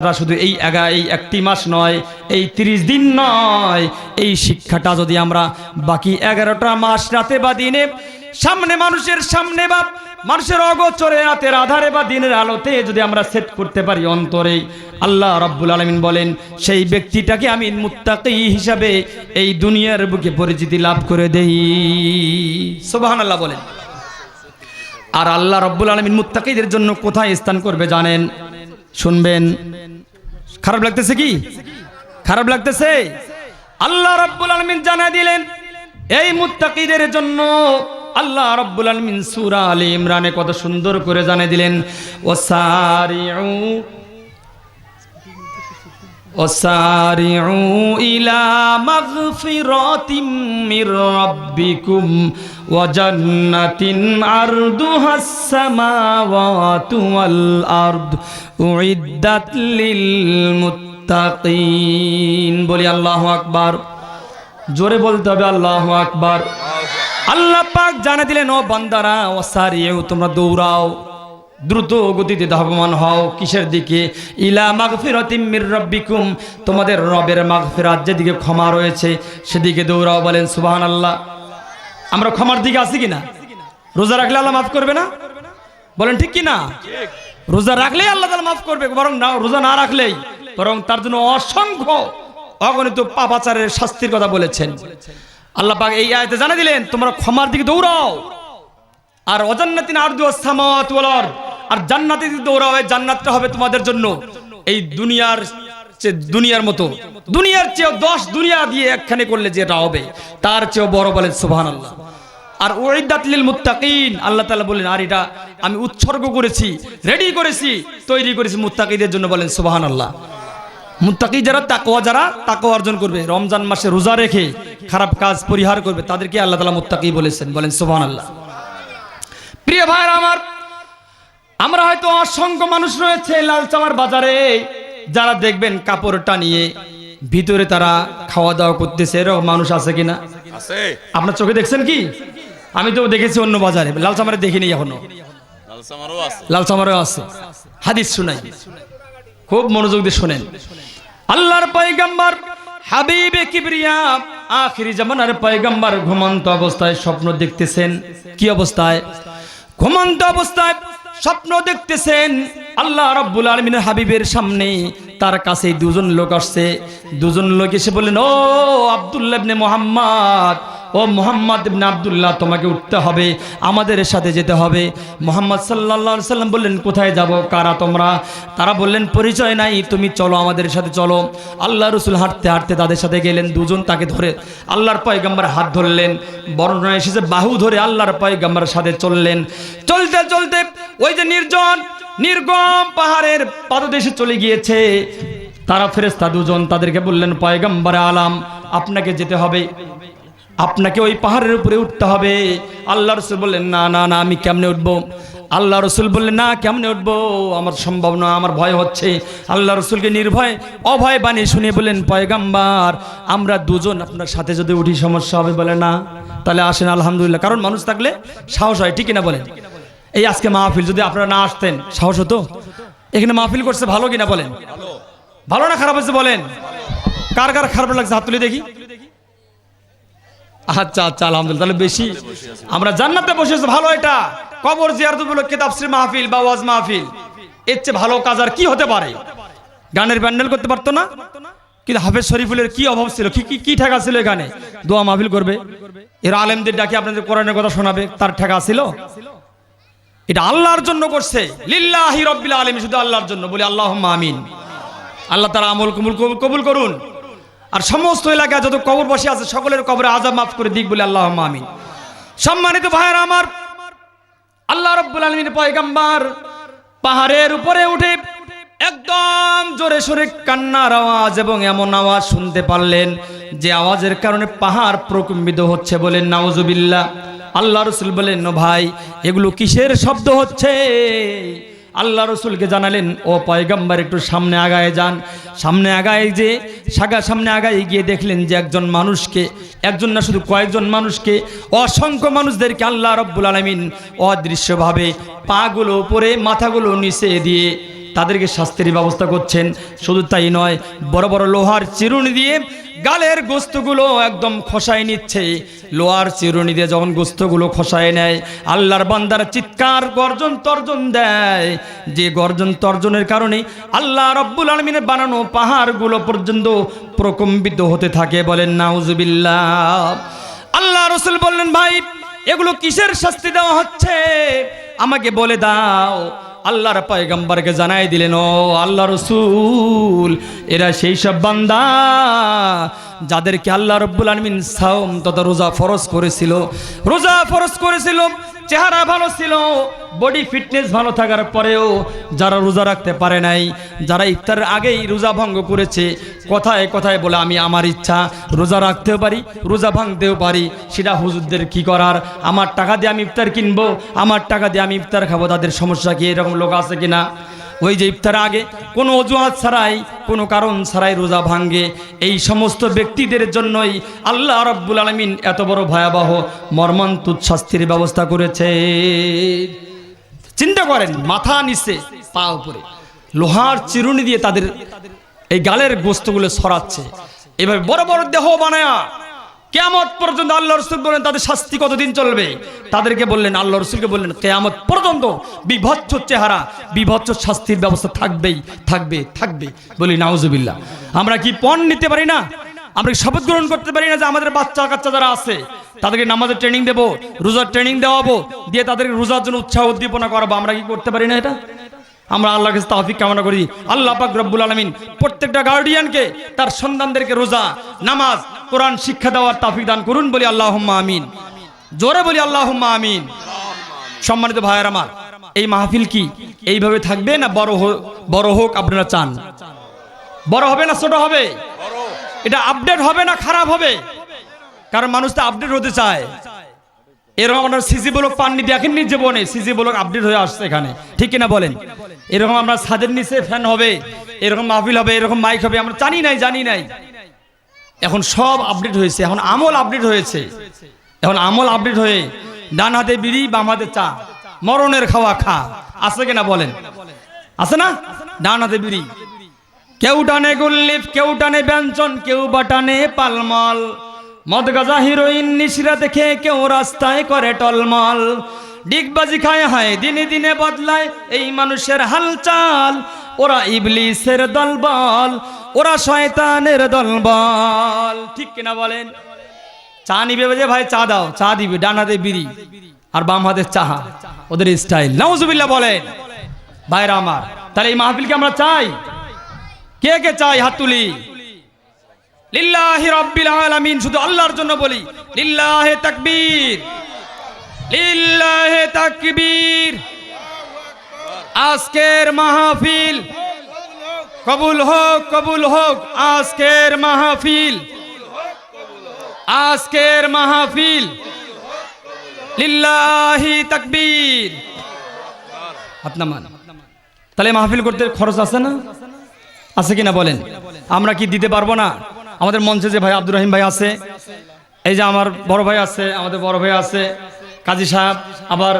শুধু এই এগা এই একটি মাস নয়, এই তিরিশ দিন নয়। এই শিক্ষাটা যদি আমরা বাকি এগারোটা মাস রাতে বা দিনে সামনে মানুষের সামনে বা মানুষের অগোচরে রাতের আধারে বা দিনের আলোতে যদি আমরা সেট করতে পারি অন্তরে, আল্লাহ রব্বুল আলমিন বলেন, সেই ব্যক্তিটাকে আমি মুত্তাকি হিসাবে এই দুনিয়ার বুকে পরিচিতি লাভ করে দেই। সোবাহান আল্লাহ বলেন। আর আল্লাহ রব্বুল আলমিন মুত্তাকিদের জন্য কোথায় স্থান করবে জানেন? শুনবেন। খারাপ লাগতেছে কি? খারাপ লাগতেছে? আল্লাহ রব্বুল আলমিন জানা দিলেন, এই মুত্তাকিদের জন্য আল্লাহ রব্বুল আলমিন সুরা আলী ইমরানে কত সুন্দর করে জানিয়ে দিলেন ও সারিউ وسارعوا إلى مغفرة من ربكم وجنة عرضها السماوات والأرض أعدت للمتقين বলি আল্লাহু আকবার জোরে বলতে হবে আল্লাহু আকবার আল্লাহ পাক জানা দিলেন ও বান্দারা ও সারিয়েও তোমরা দৌড়াও দ্রুত গতিতে ধাবমান হও কিসের দিকে? ইলা মাগফিরাতিম মির রাব্বিকুম। তোমাদের রবের মাগফিরাত যেদিকে ক্ষমা রয়েছে, সেদিকে দৌড়াও বলেন সুবহানাল্লাহ। আমরা ক্ষমার দিকে আছি কিনা? রোজা রাখলে আল্লাহ মাফ করবে না? বলেন ঠিক কি না রোজা রাখলেই আল্লাহ তাআলা মাফ করবে, বরং না, রোজা না রাখলেই। বরং তার জন্য অসংখ্য অগণিত পাপাচারের শাস্তির কথা বলেছেন। আল্লাহ পাক এই আয়াতে জানা দিলেন, তোমরা ক্ষমার দিকে দৌড়াও। আর অজান্নাতিন আরদু সামাওয়াত ওয়াল আরদ। আর জান্নাতে যদি এই জান্নাতটা হবে তোমাদের জন্য এই দুনিয়ার দুনিয়ার মতো। দুনিয়ার চেয়েও দশ দুনিয়া দিয়ে একখানে করলে যেটা হবে, তার চেয়েও বড় বলেন সুবহানাল্লাহ। আর ওইদাত লিল মুত্তাকিন, আল্লাহ তাআলা বলেন, আর এটা আমি উৎসর্গ করেছি রেডি করেছি, তৈরি করেছি মুত্তাকিদের জন্য বলেন সুবহানাল্লাহ। মুত্তাকি যারা, তাকওয়া যারা, তাকওয়া অর্জন করবে, রমজান মাসে রোজা রেখে খারাপ কাজ পরিহার করবে, তাদেরকে আল্লাহ তাআলা মুত্তাকি বলেছেন, বলেন সুবহানাল্লাহ। প্রিয় ভাইরা আমরা হয়তো অসংখ্য মানুষ রয়েছে লালচামার বাজারে। যারা দেখবেন কাপড় টানিয়ে ভিতরে তারা খাওয়া দাওয়া করতেছে এরকম মানুষ আছে কিনা? আপনার চোখে দেখছেন কি? আমি তো দেখেছি অন্য বাজারে লালচামারে দেখিনি এখনও। লালসামারও আছে। আছে। হাদিস শুনাই। খুব মনোযোগ দিয়ে শোনেন। আল্লাহর পয়গাম্বার হাবিবে কিবরিয়া আখিরি জামানার পয়গাম্বার ঘুমন্ত অবস্থায় স্বপ্ন দেখতেছেন। কি অবস্থায়? ঘুমন্ত অবস্থায় স্বপ্ন দেখতেছেন আল্লাহ রব্বুল আলমিনের হাবিবের সামনে, তার কাছে দুজন লোক আসছে। দুজন লোক এসে বললেন, ও আবদুল্লাবনে মোহাম্মদ ও মোহাম্মদ ইবনে আব্দুল্লাহ, তোমাকে উঠতে হবে, আমাদের সাথে যেতে হবে। মোহাম্মদ আলাইহি সাল্লাম বললেন, কোথায় যাব? কারা তোমরা? তারা বললেন, পরিচয় নাই, তুমি চলো, আমাদের সাথে চলো। আল্লাহ রসুল হাঁটতে হাঁটতে তাদের সাথে গেলেন, দুজন তাকে ধরে আল্লাহর পয়গাম্বার হাত ধরলেন। বর্ণনা এসেছে, বাহু ধরে আল্লাহর পয়গাম্বার সাথে চললেন। চলতে চলতে ওই যে নির্জন, নির্গম পাহাড়ের পাদদেশে চলে গিয়েছে। তারা ফেরেস্তা দুজন তাদেরকে বললেন, পয়গাম্বার আলাম, আপনাকে যেতে হবে। আপনাকে ওই পাহাড়ের উপরে উঠতে হবে। আল্লাহ রসুল বললেন, না না না, আমি কেমনে উঠবো? আল্লাহ রসুল বললেন, না, কেমনে উঠবো? আমার সম্ভব না আমার ভয় হচ্ছে। আল্লাহ রসুলকে নির্ভয়, অভয় বাণী শুনে বললেন, পয়গাম্বার, আমরা দুজন আপনার সাথে যদি উঠি সমস্যা হবে বলে না? তাহলে আসেন, আলহামদুলিল্লাহ। কারণ মানুষ থাকলে সাহস হয় ঠিক না বলেন? এই আজকে মাহফিল, যদি আপনারা না আসতেন, সাহস হতো? এখানে মাহফিল করছে ভালো কিনা বলেন? ভালো না খারাপ হয়েছে বলেন? কার কার খারাপ লাগছে? হাত তুলে দেখি। আচ্ছা আচ্ছা আলহামদুলিল্লাহ। তাহলে বেশি আমরা জান্নাতে বসে আছি, ভালো এটা। কবর জিয়ারত উপলক্ষে তাফসির মাহফিল বা ওয়াজ মাহফিল। এর চেয়ে ভালো কাজ আর কি হতে পারে? গানের প্যান্ডেল করতে পারতো না? কিন্তু হাফেজ শরীফুলের কি অভাব ছিল? কি কি ঠেকা ছিল এখানে? দোয়া মাহফিল করবে। এর আলেমদের ডাকে আপনাদের কোরআনের কথা শোনাবে। তার ঠেকা ছিল? এটা আল্লাহর জন্য করছে। লিল্লাহি রব্বিল আলামিন শুধু আল্লাহর জন্য। বলি আল্লাহুম্মা আমিন। আল্লাহ তারা আমল কবুল- কবুল করুন। আর সমস্ত এলাকায় যত কবর বসে আছে, সকলের কবরে আজাব মাফ করে দিক বলে আল্লাহ আমিন। সম্মানিত ভাইয়ের আমার, আল্লাহ রব্বুল আলমিন পয়গাম্বার পাহাড়ের উপরে উঠে একদম জোরে সোরে কান্নার আওয়াজ এবং এমন আওয়াজ শুনতে পারলেন যে আওয়াজের কারণে পাহাড় প্রকম্বিত হচ্ছে বলেন নাউজুবিল্লাহ। আল্লাহ রসুল বলেন, "ও ভাই, এগুলো কিসের শব্দ হচ্ছে? আল্লাহ রসুলকে জানালেন, ও পয়গাম্বার, একটু সামনে আগায় যান। সামনে আগায় যে, সাগা সামনে আগায় গিয়ে দেখলেন যে একজন মানুষকে, একজন না শুধু কয়েকজন মানুষকে, অসংখ্য মানুষদেরকে আল্লাহ রব্বুল আলমিন অদৃশ্যভাবে পাগুলো উপরে, মাথাগুলো নিচে দিয়ে তাদেরকে শাস্তির ব্যবস্থা করছেন। শুধু তাই নয়, বড় বড় লোহার চিরুনি দিয়ে গালের গোস্তগুলো একদম খসায় নিচ্ছে। লোহার চিরুনি দিয়ে যখন গোস্তগুলো খসায় নেয়, আল্লাহর বান্দার চিৎকার, গর্জন, তর্জন দেয়। যে গর্জন, তর্জনের কারণে আল্লাহ রব্বুল আলমিনের বানানো পাহাড়গুলো পর্যন্ত প্রকম্বিত হতে থাকে বলেন, নাউজুবিল্লাহ। আল্লাহ রসুল বললেন, ভাই, এগুলো কিসের শাস্তি দেওয়া হচ্ছে? আমাকে বলে দাও। আল্লাহর পয়গম্বরকে জানাই দিলেন, ও আল্লাহ রসুল, এরা সেই সব বান্দা যাদেরকে আল্লাহ রব্বুল আলমিন সাওম তথা রোজা ফরজ করেছিল। রোজা ফরজ করেছিল। চেহারা ভালো ছিল বডি ফিটনেস ভালো থাকার পরেও যারা রোজা রাখতে পারে নাই, যারা ইফতারের আগেই রোজা ভঙ্গ করেছে, কথায় কথায় বলে, আমি আমার ইচ্ছা রোজা রাখতেও পারি, রোজা ভাঙতেও পারি, সেটা হুজুরদের কি করার? আমার টাকা দিয়ে আমি ইফতার কিনবো, আমার টাকা দিয়ে আমি ইফতার খাব, তাদের সমস্যা কি? এরকম লোক আছে কিনা? ওই যে ইফতার আগে। কোনো অজুহাত ছাড়াই, কোনো কারণ ছাড়াই রোজা ভাঙ্গে। এই সমস্ত ব্যক্তিদের জন্যই আল্লাহ রব্বুল আলমিন এত বড় ভয়াবহ মর্মান্তুদ শাস্তির ব্যবস্থা করেছে। চিন্তা করেন, মাথা নিচে, পা উপরে। লোহার চিরুনি দিয়ে তাদের এই গালের গোস্তগুলো সরাচ্ছে। এভাবে বড় বড় দেহ বানায়া কেয়ামত পর্যন্ত আল্লাহ রসুল বললেন তাদের শাস্তি কতদিন চলবে? তাদেরকে বললেন, আল্লাহ রসুলকে বললেন, কেয়ামত পর্যন্ত বিভৎস চেহারা, বিভৎস শাস্তির ব্যবস্থা থাকবেই, থাকবে থাকবে। বলি, নাউজুবিল্লাহ। আমরা কি পণ নিতে পারি না? আমরা কি শপথ গ্রহণ করতে পারি না যে আমাদের বাচ্চা কাচ্চা যারা আছে, তাদেরকে নামাজের ট্রেনিং দেবো, রোজার ট্রেনিং দেওয়াবো, দিয়ে তাদেরকে রোজার জন্য উৎসাহ উদ্দীপনা করাবো? আমরা কি করতে পারি না এটা? আমরা আল্লাহর কাছে তাফিক কামনা করি। আল্লাহ পাক রব্বুল আলমিন প্রত্যেকটা গার্ডিয়ানকে তার সন্তানদেরকে রোজা, নামাজ, কোরআন, শিক্ষা দেওয়ার তাফিক দান করুন বলি আল্লাহ আমিন। জোরে বলি আল্লাহ আমিন। সম্মানিত ভাইয়ের আমার, এই মাহফিল কি? এইভাবে থাকবে না বড় বড় হোক আপনারা চান? বড় হবে না ছোট হবে? এটা আপডেট হবে না খারাপ হবে? কারণ মানুষ তো আপডেট হতে চায়। এরকম আপনার সিজি ব্লক পাননি, দেখেননি জীবনে? সিজি ব্লক আপডেট হয়ে আসছে এখানে। ঠিক কিনা বলেন? এরকম আমরা ছাদের নিচে ফ্যান হবে, এরকম মাহফিল হবে, এরকম মাইক হবে, আমরা জানি নাই জানি নাই। এখন সব আপডেট হয়েছে, এখন আমল আপডেট হয়েছে। এখন আমল আপডেট হয়ে ডান হাতে বিড়ি, বাম হাতে চা। মরণের খাওয়া খা। আছে কিনা বলেন? আছে না? ডান হাতে বিড়ি। কেউ টানে গুল্লিফ, কেউ টানে ব্যঞ্জন, কেউ বা টানে পালমল। মদ গাজা হিরোইন নিশিরা দেখে কেউ রাস্তায় করে টলমল। ডিগবাজি খায় হায়, দিনে দিনে বদলায় এই মানুষের হালচাল। ওরা ইবলিসের দলবল, ওরা শয়তানের দলবল। ঠিক কিনা বলেন? চা নিবে যে ভাই, চা দাও, চা দিবে, ডান হাতে বিড়ি আর বাম হাতে চাহা। ওদের স্টাইল। নাউজুবিল্লাহ বলেন, ভাইরা আমার, তাহলে এই মাহফিলকে আমরা চাই? কে কে চাই হাত তুলি? লিল্লাহি রাব্বিল আলামিন, শুধু আল্লাহর জন্য বলি, লিল্লাহে তাকবীর। আজকের মাহফিল কবুল হোক কবুল হোক, আজকের মাহফিল। আজকের মাহফিল লিল্লাহি তাকবীর। আপনার মান। তাহলে মাহফিল করতে খরচ আছে না? আছে কিনা বলেন? আমরা কি দিতে পারব না? আমাদের মঞ্চে যে ভাই আব্দুর রহিম ভাই আছে, এই যে আমার বড় ভাই আছে, আমাদের বড় ভাই আছে কাজী সাহেব আবার